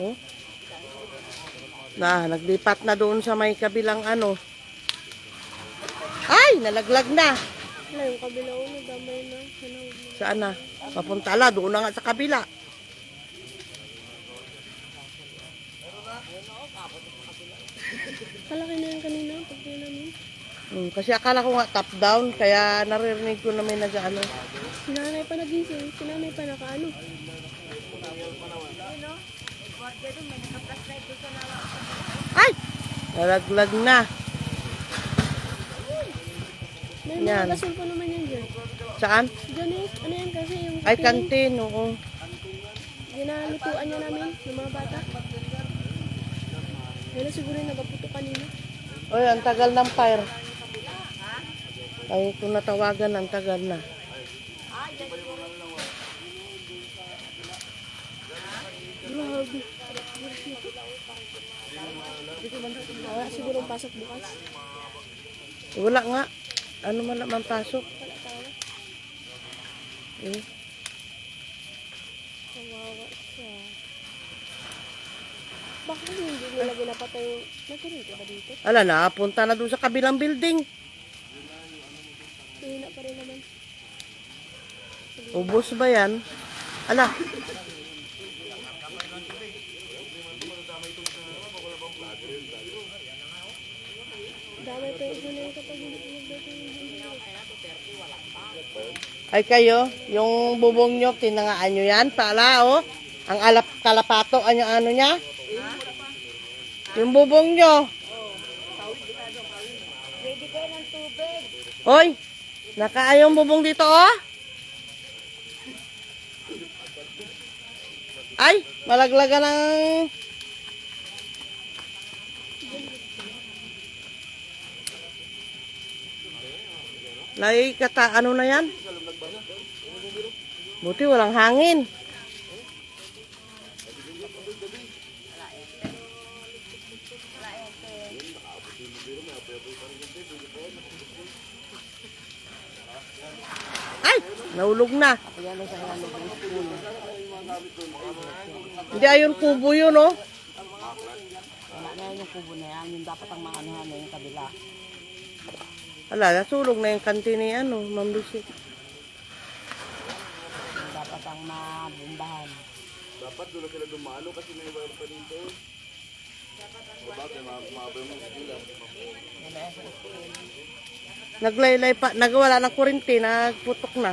Oh. Na, naglipat na doon sa may kabilang ano. Ay, nalaglag na. Wala, yung kabila ko, nadamay na. Na. Saan na? Papunta la, doon na nga sa kabila. Kalaki na yan kanina, pagkain namin. Hmm, kasi akala ko nga top down, kaya naririnig ko na may nag-ano. Si nanay pa nagising, si nanay pa nakaano. Ay! Nalaglag na. May Yan. mga gasol pa naman yan dyan. Saan? Diyan eh, ano yan kasi yung Ay, kantin, oo. Ginalutuan niya namin, ng mga bata. Kaya siguro yung nagaputo kanina. Oy, ang tagal ng fire. Ay, kung natawagan, ang tagal na. Grabe. Wala siguro ang pasok bukas. Wala nga. Ano man naman pasok? Wala tayo. Eh, Kawawa siya. Bakit hindi nila ginapatay. Nagkaroon ka ba dito? ala, napunta na doon sa kabilang building. Hina pa rin naman. Ubus ba yan? Ala, Dami pa yung huli kapag hindi pinagdato yung huli. Ay kayo, yung bubong nyo, tinangaan nyo yan, pala, oh. Ang alap, kalapato, ano, ano niya? Yung bubong nyo. Ready kayo ng tubig. Hoy, nakaayong bubong dito, oh. Ay, malaglagan ng... Lay kata, ano na yan? Buti walang hangin. Ay, naulog na. Hindi ayun kubo yun, oh. Wala na yung kubo na yan. Yung dapat ang maanuhan na yung kabila. Hala, nasulog na yung kantin ni ano, Ma'am Lucy. Dapat ang mabumbahan. Naglaylay pa, nagwala ng kurinti, nagputok na.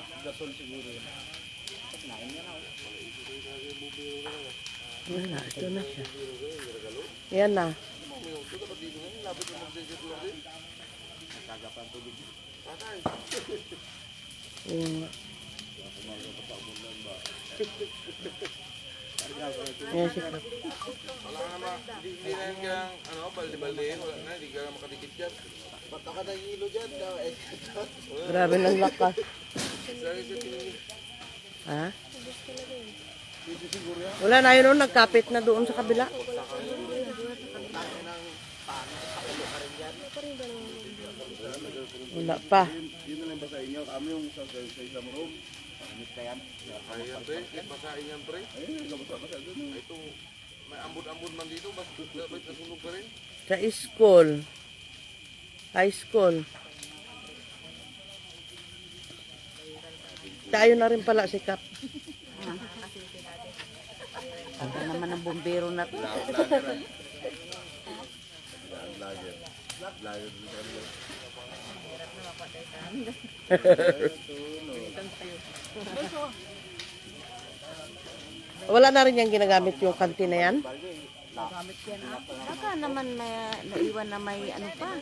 ang pumutok? Wala, ito na siya. Yan na. Yung... Yan si Kap. Wala ka naman, hindi na yan kayang, ano, balde-baldehin, wala na, hindi ka na makadikit dyan. Ba't ka ng hilo dyan? Eh, Grabe ng lakas. Ha? Wala na yun, oh, nagkapit na doon sa kabila. Wala pa. Yun na lang ba sa? Kami yung sa, sa, sa isang room. Ayan, pre. Basahin yan, pre. Ito, may ambod-ambod man dito, ba't nasunog pa rin? Sa school. High school. Tayo na rin pala si Kap. Ano naman ang bombero na to. Wala na rin yung ginagamit yung kantin na yan. Yan ako. Baka naman may naiwan na may ano pa.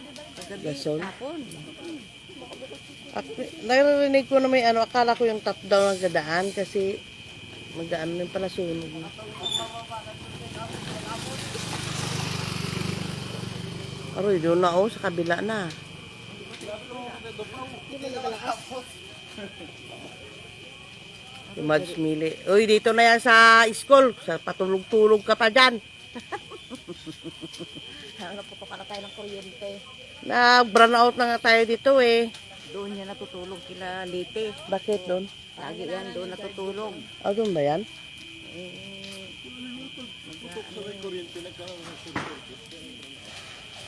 Gasol? hapon. At naririnig ko na may ano, akala ko yung top down ang gadaan kasi magdaan din pala sunog. Aroy, doon na oh, sa kabila na. Si Mads Mili. Uy, dito na yan sa school. Sa patulog-tulog ka pa dyan. Ano po para tayo ng kuryente. Nag-brown out na nga tayo dito eh. Doon niya natutulog kila Lite. Bakit doon? Lagi yan doon natutulog. Ah, doon ba yan?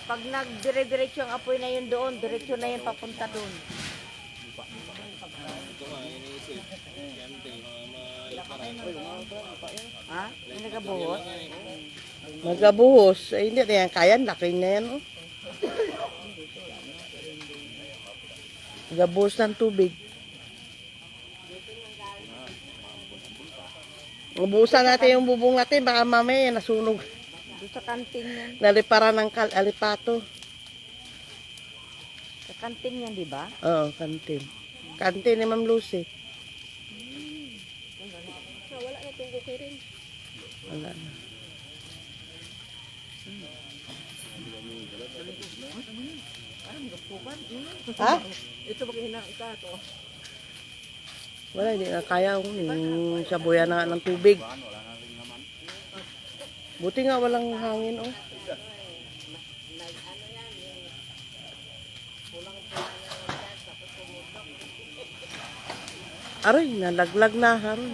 Pag nagdire-diretso ang apoy na yun doon, diretso na yun papunta doon. Ha? May nagabuhos? Magabuhos. Ay, hindi na yan. Kaya, laki na yan. Oh. Gabuhos ng tubig. Ubusan natin yung bubong natin. Baka mamaya nasunog. Doon sa kantin yan. Nalipara ng kal alipato. Sa kantin yan, di ba? Oo, kantin. Kantin ni Ma'am Lucy. Ah, wala na itong okay rin. Wala na. Ha? Ito ba kinakita ito? Wala, hindi na kaya ko. Yung sabuyan na ng tubig. Buti nga walang hangin, oh. Aroy, nalaglag na, aroy.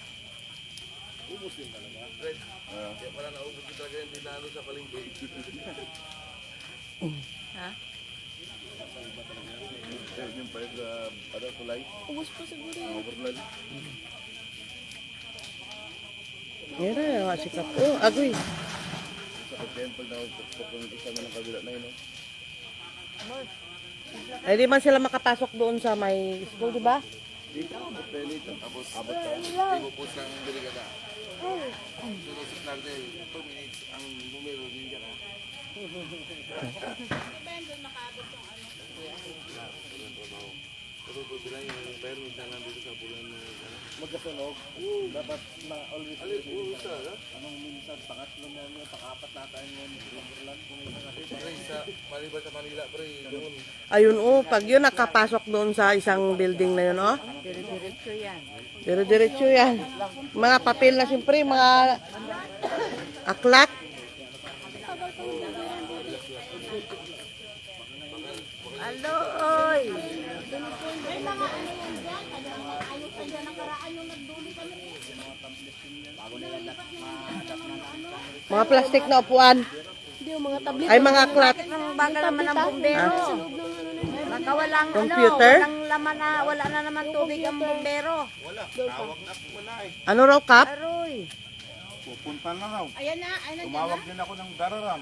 Kaya pala naubos ko talaga yung dinalo sa palengke. Ha? Yung pa yung ano, tulay, Ubus po siguro yun. overload. Yan na, yung sikap. Oh, agoy. Sa temple na pagpapok ng isa na ng kabila na yun. oh. Ay, di man sila makapasok doon sa may school, di ba? Dito, abot tayo dito. Tapos, abot tayo. Ipupus ng delegada. Sinusip natin, 2 minutes ang numero din dyan, ha? Pero pag bilang yung permit na nandito sa bulan na ano. Magkasunog? Dapat na always. Always, usa, ha? Anong minsan, pangatlo na yun, pang-apat na tayo yun. Lang kung isa kasi. Pre, sa maliban sa Manila, pre, doon. Ayun, oh, pag yun nakapasok doon sa isang building na yun, oh. Dire-diretso yan. Dire-diretso yan. Mga papel na siyempre, mga aklat. Alo, oy! Mga plastic na upuan. Hindi yung mga tablet. Ay, mga aklat. Ang bagal naman ng bumbero. Loob ng ano na. Baka walang Computer? ano, walang laman na, wala na naman tubig ang bumbero. Ano raw, Kap? Aroy. Pupunta na raw. Ayan na, ayan na. Tumawag din ako ng dararam.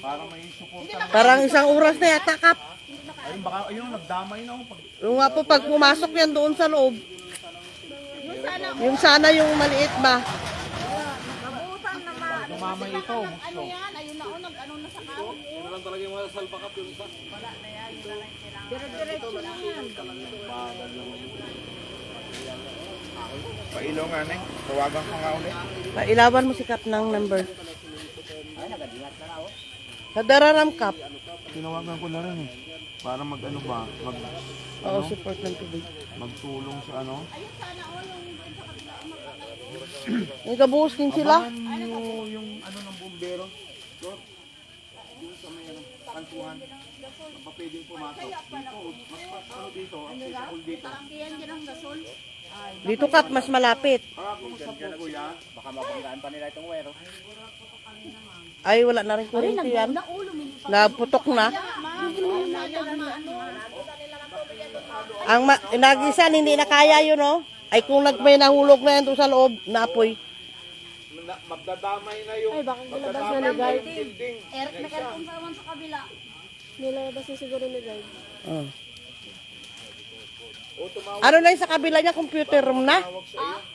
Para may suporta. Parang isang oras na yata, Kap. Ayun, baka, ayun, nagdamay na ako. Pag Yung nga po, pag pumasok yan doon sa loob. Yung sana yung maliit ba? Naman. Tumamay ito. Ano yan? Ayun na, oh, nag-ano na sa kao. Ano lang talaga yung mga salbakap yung isa. Dire-diretso na yan. Pailaw nga na eh. Tawagan ko nga ulit. Pailawan mo si Kap ng number. Sa Dararam Kap. Tinawagan ko na rin eh. Para mag ano ba, mag, Oo, support ng tubig. magtulong sa ano. May kabuhos din sila. Yung, yung ano ng bumbero. Lord, yung sa may ano, kantuhan. Na pa pwedeng pumasok. Dito, mas mas ano dito, ang school dito. Dito kat mas malapit. Diyan na kuya, baka mabanggaan pa nila itong wero. Ay, wala na rin kuryente yan. Naputok na. Ang ma- nagisan, hindi na kaya yun, oh. Ay, kung nag may nahulog na yan doon sa loob, naapoy. Na, magdadamay na yung Ay, baka nilabas na ni building. Eric, nag-aircon pa naman sa kabila. Nilabas na siguro ni guard. Oh. Ano na yung sa kabila niya, computer room na?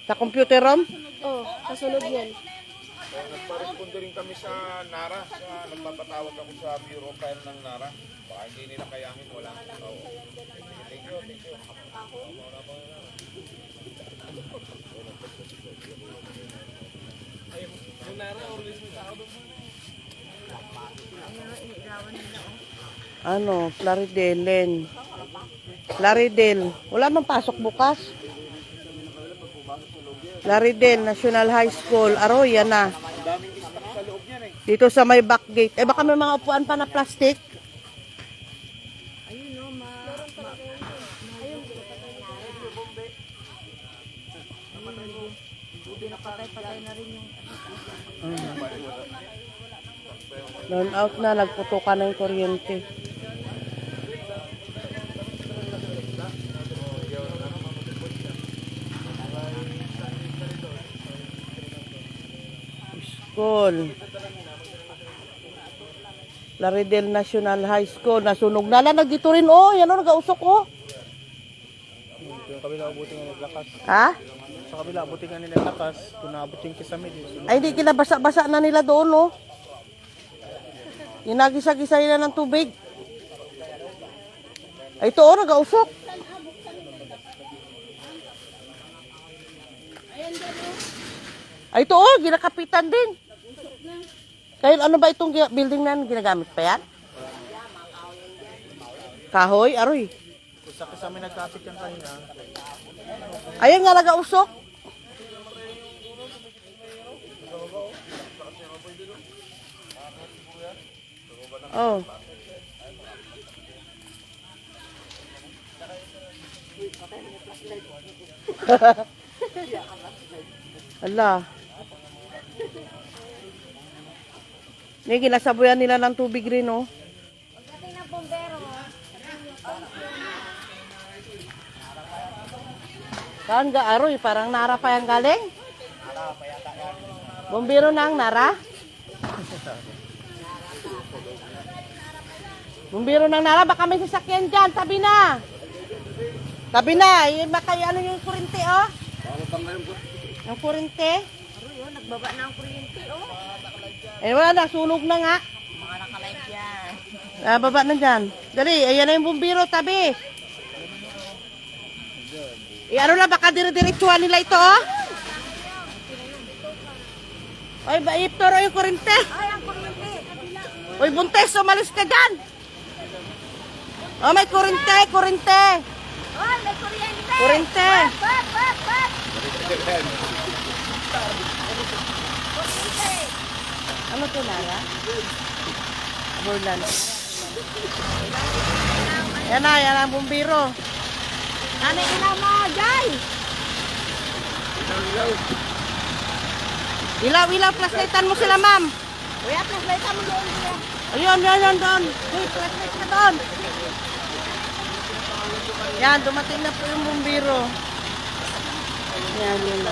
Sa computer room? Oh, kasunod yan. Nagpa-responde rin kami sa NARA. Sa, nagpapatawag ako sa Bureau of Fire ng NARA. Baka hindi nila kayanin. Wala. Oo. Thank you, thank you. Ano, Plaridelen. Plaridel. Wala man pasok bukas. Plaridel National High School. Aro, yan na. Dito sa may back gate. Eh, baka may mga upuan pa na plastic. Down out na, nagputukan na yung kuryente. School. Laridel National High School. Nasunog na lang. Nagdito rin, oh. Yan, oh. Nagausok, oh. Yung kabila abutin nga naglakas. Ha? Sa kabila abutin nga naglakas. Kung naabutin kisamid. Ay, hindi kinabasa-basa na nila doon, oh. Ginagisa-gisa nila ng tubig. Ay, ito, oh. Nagausok. Ay, ito, oh. Ginakapitan din. Kaya ano ba itong building na ginagamit pa yan? Kahoy, aroy. Sa kasama nagkapit yan kanina. Ayan nga nagausok. Oh. Ala. May ginasabuyan nila ng tubig rin, oh. Saan ga aroy? Parang nara pa yung galing? Bombero na ang nara? Bombero ng nara, baka may sasakyan dyan. Tabi na. Tabi na. Yung makay ano yung kurente, oh. Ang kurente. Aroy, oh, nagbaba na ang kuryente, oh. Eh, wala na. Sunog na nga. Mga nakalive yan. Ah, baba na dyan. Dali, ayan na yung bumbiro, tabi. Eh, ano na, baka dire-diretsuhan nila ito, oh. Oy, ba, iptoro yung kurente. Ay, ang kuryente. Oy, buntes, umalis ka dyan. Oh, may kurente, kurente. Oh, may kuryente. Kurente. Bat, bat, bat. Ano to, Lara? Burlan. Yan na, yan ang bumbiro. Ano ina mo, Jai? Ilaw, ilaw, flashlightan mo sila, ma'am. Kuya, flashlight mo doon. Ayun, yan, yan, doon. Hey, flashlight ka doon. Yan, dumating na po yung bumbiro. Yan, yun na.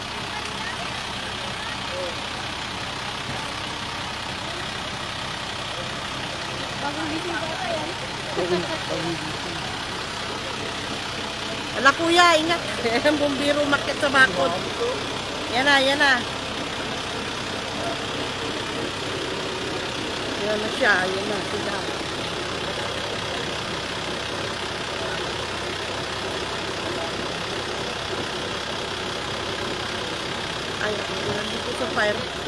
nag-usok. Ala kuya, ingat. Ang bumbiro makit sa bakod. Yan na, yan na. Yan na siya, yan na sila. sa fire.